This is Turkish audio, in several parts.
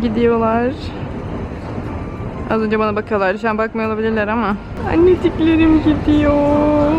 gidiyorlar. Az önce bana bakıyorlar. Şu an bakmıyor olabilirler ama. Anneciklerim gidiyor.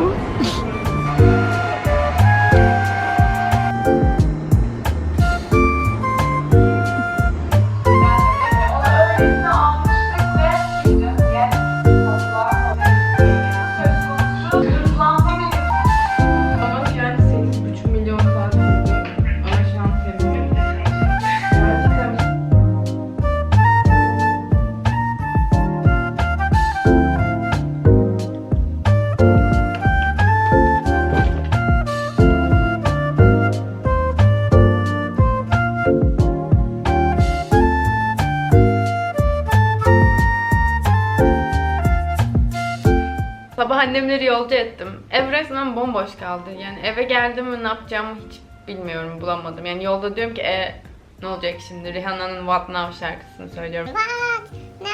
Sabah annemleri yolcu ettim. Ev resmen bomboş kaldı. Yani eve geldim mi ne yapacağımı hiç bilmiyorum, bulamadım. Yani yolda diyorum ki e ne olacak şimdi? Rihanna'nın What Now şarkısını söylüyorum. What? No,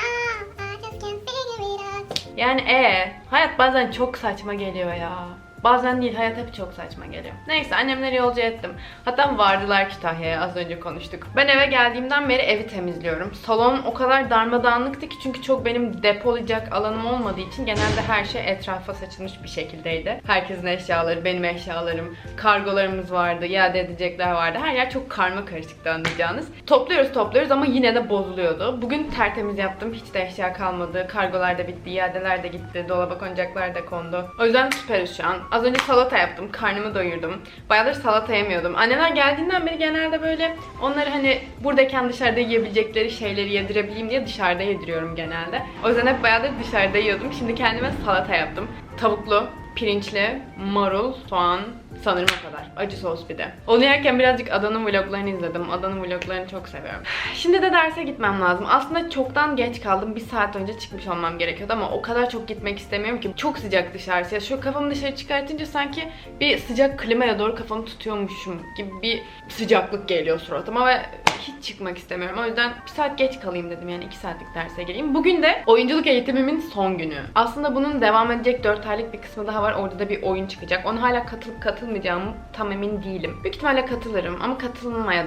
I just can't figure it out. Yani e hayat bazen çok saçma geliyor ya. Bazen değil hayat hep çok saçma geliyor. Neyse annemleri yolcu ettim. Hatta vardılar Kütahya'ya az önce konuştuk. Ben eve geldiğimden beri evi temizliyorum. Salon o kadar darmadağınıktı ki çünkü çok benim depolayacak alanım olmadığı için genelde her şey etrafa saçılmış bir şekildeydi. Herkesin eşyaları, benim eşyalarım, kargolarımız vardı, iade edecekler vardı. Her yer çok karma karışıktı anlayacağınız. Topluyoruz topluyoruz ama yine de bozuluyordu. Bugün tertemiz yaptım. Hiç de eşya kalmadı. Kargolar da bitti, iadeler de gitti, dolaba konacaklar da kondu. O yüzden süperiz şu an. Az önce salata yaptım, karnımı doyurdum. Bayağıdır salata yemiyordum. Anneler geldiğinden beri genelde böyle onları hani buradayken dışarıda yiyebilecekleri şeyleri yedirebileyim diye dışarıda yediriyorum genelde. O yüzden hep bayağıdır dışarıda yiyordum. Şimdi kendime salata yaptım. Tavuklu, pirinçli, marul, soğan, sanırım o kadar. Acı sos bir de. Onu yerken birazcık Adan'ın vloglarını izledim. Adan'ın vloglarını çok seviyorum. Şimdi de derse gitmem lazım. Aslında çoktan geç kaldım. Bir saat önce çıkmış olmam gerekiyordu ama o kadar çok gitmek istemiyorum ki. Çok sıcak dışarısı. Ya şu kafamı dışarı çıkartınca sanki bir sıcak klimaya doğru kafamı tutuyormuşum gibi bir sıcaklık geliyor suratıma ve hiç çıkmak istemiyorum. O yüzden bir saat geç kalayım dedim yani 2 saatlik derse geleyim. Bugün de oyunculuk eğitimimin son günü. Aslında bunun devam edecek 4 aylık bir kısmı daha var. Orada da bir oyun çıkacak. Onu hala katılıp katılmayacağımı tam emin değilim. Büyük ihtimalle katılırım ama katılmaya.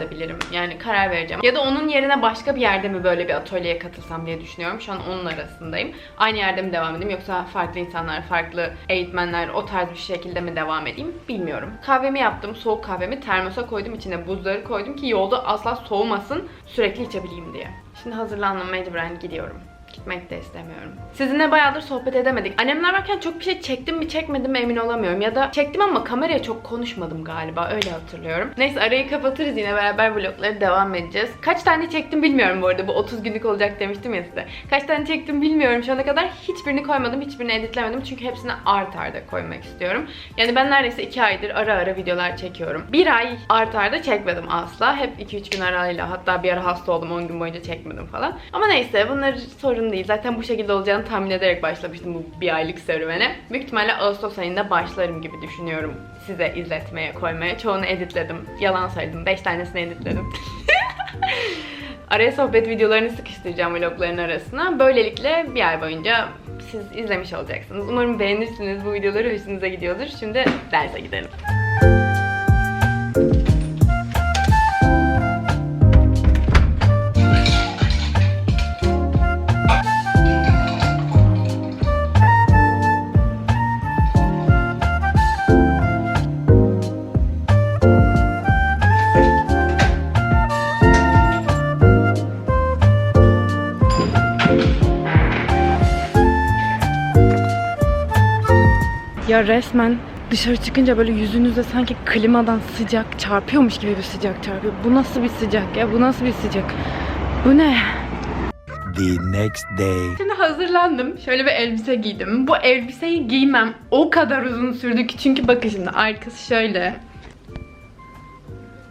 Yani karar vereceğim. Ya da onun yerine başka bir yerde mi böyle bir atölyeye katılsam diye düşünüyorum. Şu an onun arasındayım. Aynı yerde mi devam edeyim yoksa farklı insanlar, farklı eğitmenler o tarz bir şekilde mi devam edeyim bilmiyorum. Kahvemi yaptım. Soğuk kahvemi termosa koydum. içine buzları koydum ki yolda asla soğumasın. Sürekli içebileyim diye. Şimdi hazırlandım. Mecburen gidiyorum. Gitmek de istemiyorum. Sizinle bayağıdır sohbet edemedik. Annemler varken çok bir şey çektim mi çekmedim mi emin olamıyorum. Ya da çektim ama kameraya çok konuşmadım galiba. Öyle hatırlıyorum. Neyse arayı kapatırız yine beraber vlogları devam edeceğiz. Kaç tane çektim bilmiyorum bu arada. Bu 30 günlük olacak demiştim ya size. Kaç tane çektim bilmiyorum. Şu ana kadar hiçbirini koymadım. Hiçbirini editlemedim. Çünkü hepsini art arda koymak istiyorum. Yani ben neredeyse 2 aydır ara ara videolar çekiyorum. Bir ay art arda çekmedim asla. Hep 2-3 gün arayla. Hatta bir ara hasta oldum. 10 gün boyunca çekmedim falan. Ama neyse bunlar sorun değil. Zaten bu şekilde olacağını tahmin ederek başlamıştım bu bir aylık serüvene. Büyük ihtimalle Ağustos ayında başlarım gibi düşünüyorum size izletmeye, koymaya. Çoğunu editledim. Yalan söyledim. 5 tanesini editledim. Araya sohbet videolarını sıkıştıracağım vlogların arasına. Böylelikle bir ay boyunca siz izlemiş olacaksınız. Umarım beğenirsiniz bu videoları. Hoşunuza gidiyordur. Şimdi derse gidelim. Ya resmen dışarı çıkınca böyle yüzünüzde sanki klimadan sıcak çarpıyormuş gibi bir sıcak çarpıyor. Bu nasıl bir sıcak ya? Bu nasıl bir sıcak? Bu ne? the next day. Şimdi hazırlandım. Şöyle bir elbise giydim. Bu elbiseyi giymem o kadar uzun sürdü ki çünkü bakın şimdi arkası şöyle.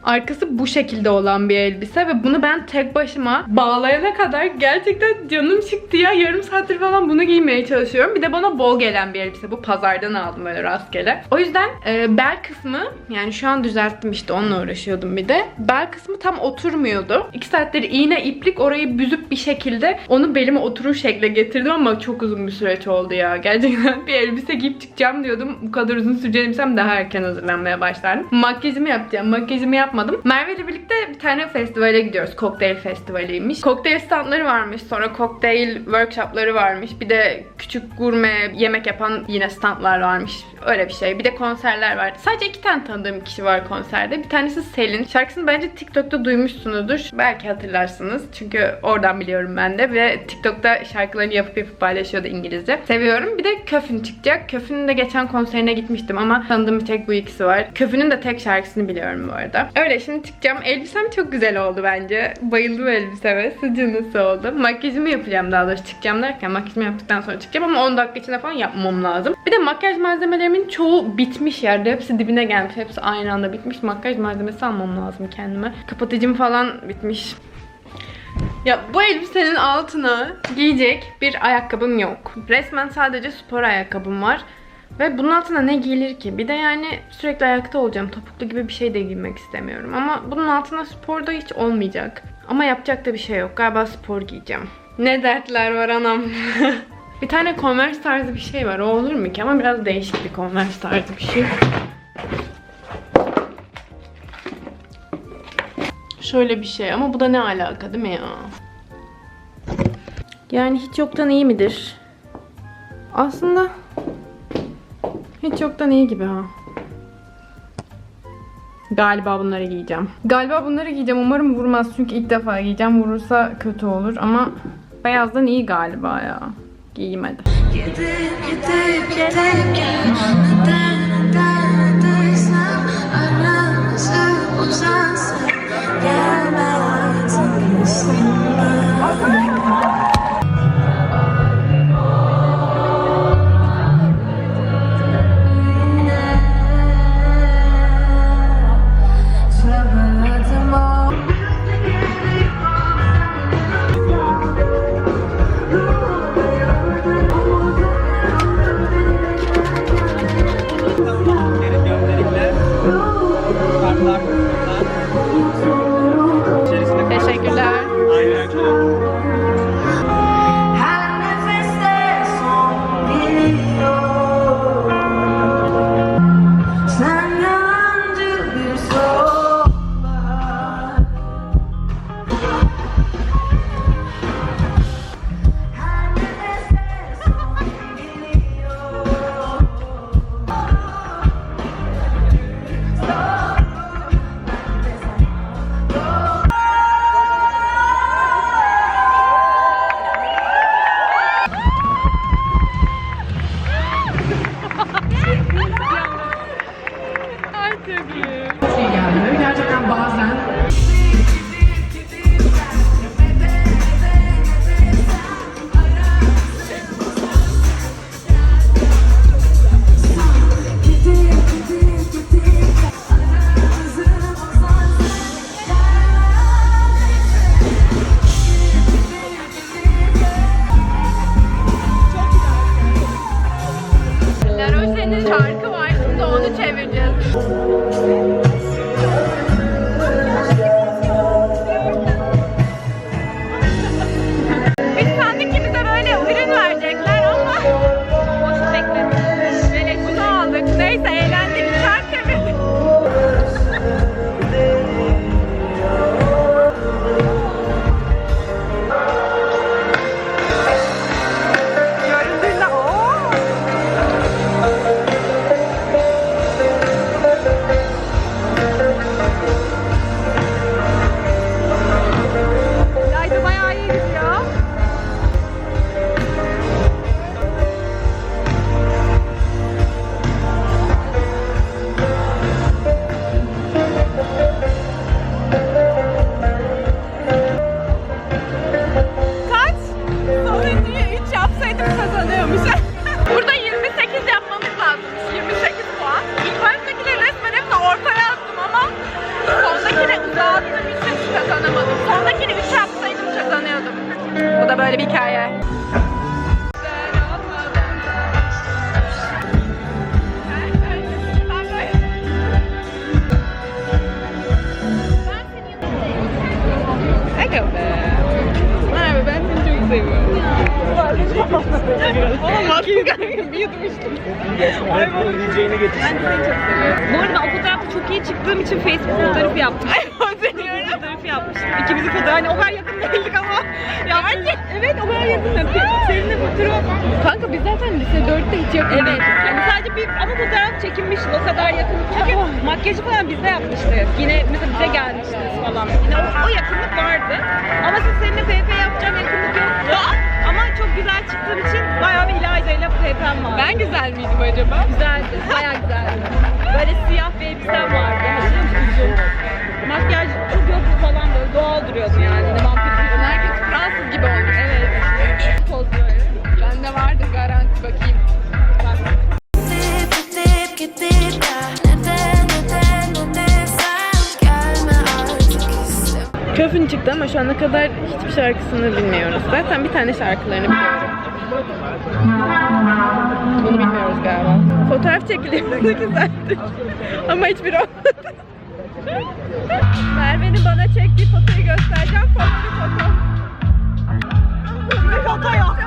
Arkası bu şekilde olan bir elbise ve bunu ben tek başıma bağlayana kadar gerçekten canım çıktı ya. Yarım saattir falan bunu giymeye çalışıyorum. Bir de bana bol gelen bir elbise. Bu pazardan aldım böyle rastgele. O yüzden e, bel kısmı yani şu an düzelttim işte onunla uğraşıyordum bir de. Bel kısmı tam oturmuyordu. İki saattir iğne iplik orayı büzüp bir şekilde onu belime oturur şekle getirdim ama çok uzun bir süreç oldu ya. Gerçekten bir elbise giyip çıkacağım diyordum. Bu kadar uzun süreceğini bilsem daha erken hazırlanmaya başlardım. Makyajımı yapacağım. Makyajımı yapmadan yapmadım. Merve ile birlikte bir tane festivale gidiyoruz. Kokteyl festivaliymiş. Kokteyl standları varmış. Sonra kokteyl workshopları varmış. Bir de küçük gurme yemek yapan yine standlar varmış. Öyle bir şey. Bir de konserler var. Sadece iki tane tanıdığım kişi var konserde. Bir tanesi Selin. Şarkısını bence TikTok'ta duymuşsunuzdur. Belki hatırlarsınız. Çünkü oradan biliyorum ben de. Ve TikTok'ta şarkılarını yapıp yapıp paylaşıyordu İngilizce. Seviyorum. Bir de Köfün çıkacak. Köfünün de geçen konserine gitmiştim ama tanıdığım bir tek bu ikisi var. Köfünün de tek şarkısını biliyorum bu arada. Öyle şimdi çıkacağım. Elbisem çok güzel oldu bence. Bayıldım elbiseme. Sizce nasıl oldu? Makyajımı yapacağım daha doğrusu çıkacağım derken makyajımı yaptıktan sonra çıkacağım ama 10 dakika içinde falan yapmam lazım. Bir de makyaj malzemelerimin çoğu bitmiş yerde. Hepsi dibine gelmiş. Hepsi aynı anda bitmiş. Makyaj malzemesi almam lazım kendime. Kapatıcım falan bitmiş. Ya bu elbisenin altına giyecek bir ayakkabım yok. Resmen sadece spor ayakkabım var. Ve bunun altına ne giyilir ki? Bir de yani sürekli ayakta olacağım. Topuklu gibi bir şey de giymek istemiyorum. Ama bunun altına spor da hiç olmayacak. Ama yapacak da bir şey yok. Galiba spor giyeceğim. Ne dertler var anam. bir tane Converse tarzı bir şey var. O olur mu ki? Ama biraz değişik bir Converse tarzı bir şey. Şöyle bir şey ama bu da ne alaka değil mi ya? Yani hiç yoktan iyi midir? Aslında hiç yoktan iyi gibi ha. Galiba bunları giyeceğim. Galiba bunları giyeceğim. Umarım vurmaz çünkü ilk defa giyeceğim. Vurursa kötü olur ama beyazdan iyi galiba ya. Giyeyim hadi. Gidip gidip gidip gel Roche'nin şarkı var şimdi onu çevireceğiz. Ben de seni çok seviyorum. Bu arada ben o fotoğrafta çok iyi çıktığım için Facebook fotoğrafı yaptım. Hatırlıyorum. fotoğrafı yapmıştım. İkimizin fotoğrafı. Hani o kadar yakın değildik ama. Ya evet o kadar yakın. Seninle fotoğraf. Kanka biz zaten lise 4'te hiç yakın Evet. Hani sadece bir ama fotoğraf çekinmişiz o kadar yakın. Çünkü makyajı falan biz de yapmıştık. Yine mesela bize gelmiştiniz falan. Yine o, o yakınlık vardı. Ama siz seninle PP güzel miydim acaba? Güzeldi. Bayağı güzeldi. Böyle siyah bir elbisem vardı. Uzun. Makyaj çok yoktu falan böyle doğal duruyordu yani. Vampir gibi. Herkes Fransız gibi olmuş. Evet. Poz böyle. Bende vardı garanti bakayım. Köfün çıktı ama şu ana kadar hiçbir şarkısını bilmiyoruz. Zaten bir tane şarkılarını biliyorum. Bunu bilmiyoruz galiba. Fotoğraf çekiliyor ne güzeldi. ama hiçbir olmadı. Merve'nin bana çektiği fotoyu göstereceğim. Favori foto. Bir foto yok.